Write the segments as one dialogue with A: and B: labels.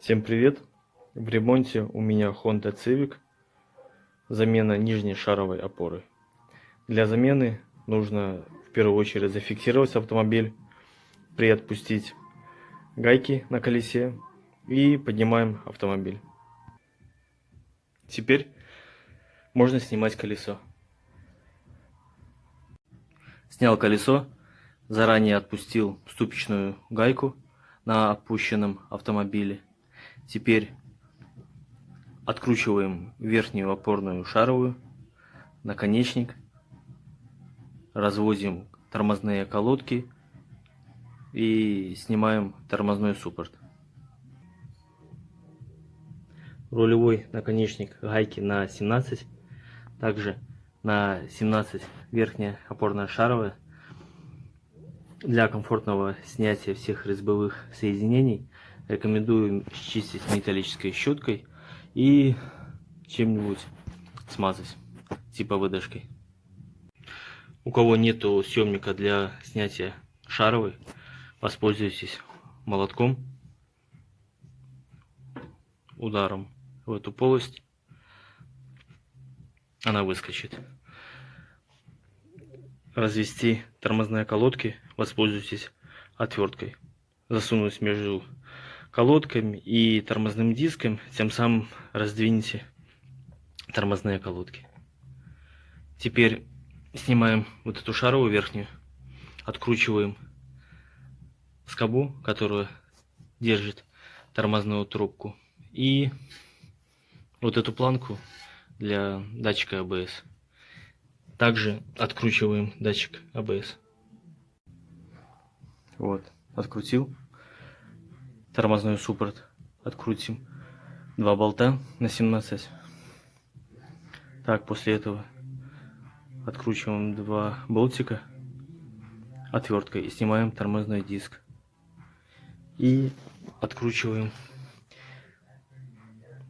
A: Всем привет! В ремонте у меня Honda Civic. Замена нижней шаровой опоры. Для замены нужно в первую очередь зафиксировать автомобиль, приотпустить гайки на колесе и поднимаем автомобиль. Теперь можно снимать колесо. Снял колесо, заранее отпустил ступичную гайку на опущенном автомобиле. Теперь откручиваем верхнюю опорную шаровую, наконечник, разводим тормозные колодки и снимаем тормозной суппорт. Рулевой наконечник гайки на 17, также на 17 верхняя опорная шаровая. Для комфортного снятия всех резьбовых соединений рекомендую счистить металлической щеткой и чем-нибудь смазать, типа выдержкой. У кого нету съемника для снятия шаровой, воспользуйтесь молотком, ударом в эту полость, она выскочит. Развести тормозные колодки, воспользуйтесь отверткой. Засунуть между колодками и тормозным диском, тем самым раздвинете тормозные колодки. Теперь снимаем вот эту шаровую верхнюю, откручиваем скобу, которая держит тормозную трубку, и вот эту планку для датчика ABS. Также откручиваем датчик ABS. Вот, открутил тормозной суппорт открутим. Два болта на 17 так после этого откручиваем два болтика отверткой и снимаем тормозной диск. И откручиваем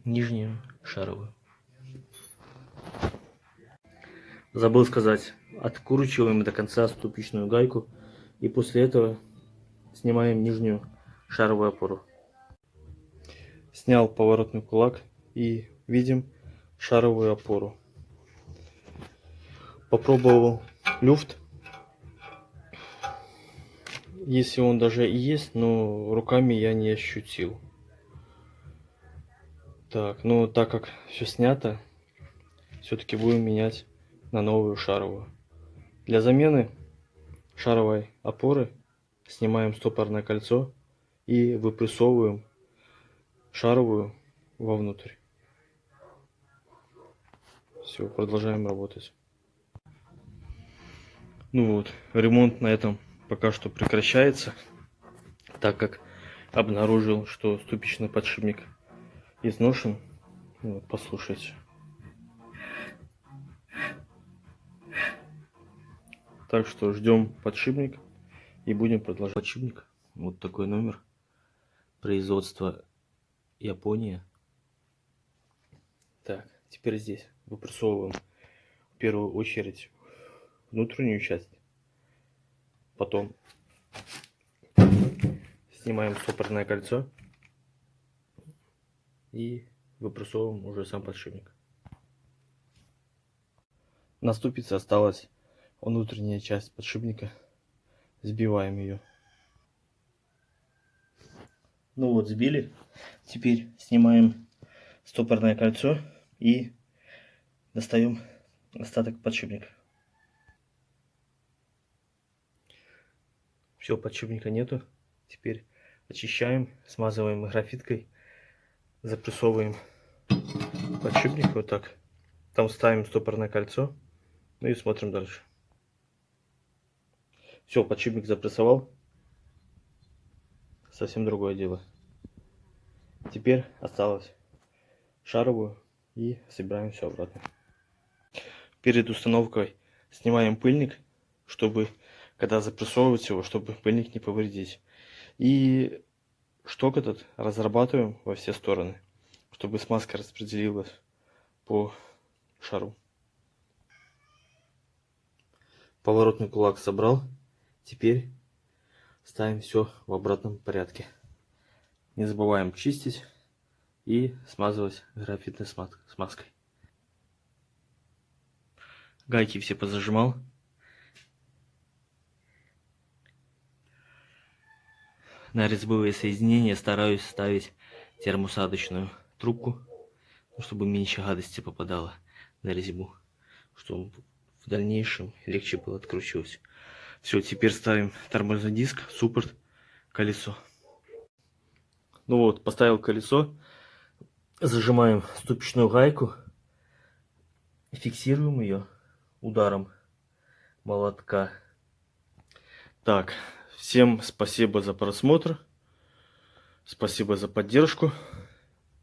A: нижнюю шаровую. Забыл сказать откручиваем до конца ступичную гайку и после этого снимаем нижнюю шаровую опору. Снял поворотный кулак и видим шаровую опору. Попробовал люфт. Если он даже и есть, но руками я не ощутил. Так, ну так как все снято, все-таки будем менять на новую шаровую. Для замены шаровой опоры снимаем стопорное кольцо и выпрессовываем шаровую вовнутрь. Все, продолжаем работать. Ну вот, ремонт на этом пока что прекращается, так как обнаружил, что ступичный подшипник изношен. Вот, послушайте. Так что ждем подшипник и будем продолжать подшипник. Вот такой номер производство Япония. Так, теперь здесь выпрессовываем в первую очередь внутреннюю часть. Потом снимаем стопорное кольцо и выпрессовываем уже сам подшипник. На ступице осталась внутренняя часть подшипника. Сбиваем ее. Ну вот, сбили. Теперь снимаем стопорное кольцо и достаем остаток подшипника. Все, подшипника нету. Теперь очищаем, смазываем графиткой, запрессовываем подшипник вот так. Там ставим стопорное кольцо. Ну и смотрим дальше. Все, подшипник запрессовал совсем другое дело. Теперь осталось шаровую и собираем все обратно. Перед установкой снимаем пыльник, чтобы, когда запрессовывать его, чтобы пыльник не повредить. И шток этот разрабатываем во все стороны, чтобы смазка распределилась по шару. Поворотный кулак собрал. Теперь ставим все в обратном порядке. Не забываем чистить и смазывать графитной смаз- смазкой. Гайки все позажимал. На резьбовые соединения стараюсь ставить термосадочную трубку, ну, чтобы меньше гадости попадало на резьбу, чтобы в дальнейшем легче было откручивать. Все, теперь ставим тормозной диск, суппорт, колесо. Ну вот, поставил колесо, зажимаем ступичную гайку, фиксируем ее ударом молотка. Так, всем спасибо за просмотр, спасибо за поддержку.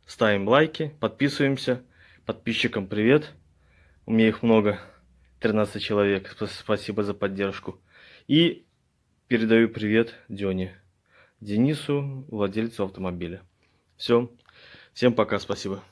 A: Ставим лайки, подписываемся. Подписчикам привет. У меня их много, 13 человек. Спа- Спасибо за поддержку. И передаю привет Дене, Денису, владельцу автомобиля. Все. Всем пока, спасибо.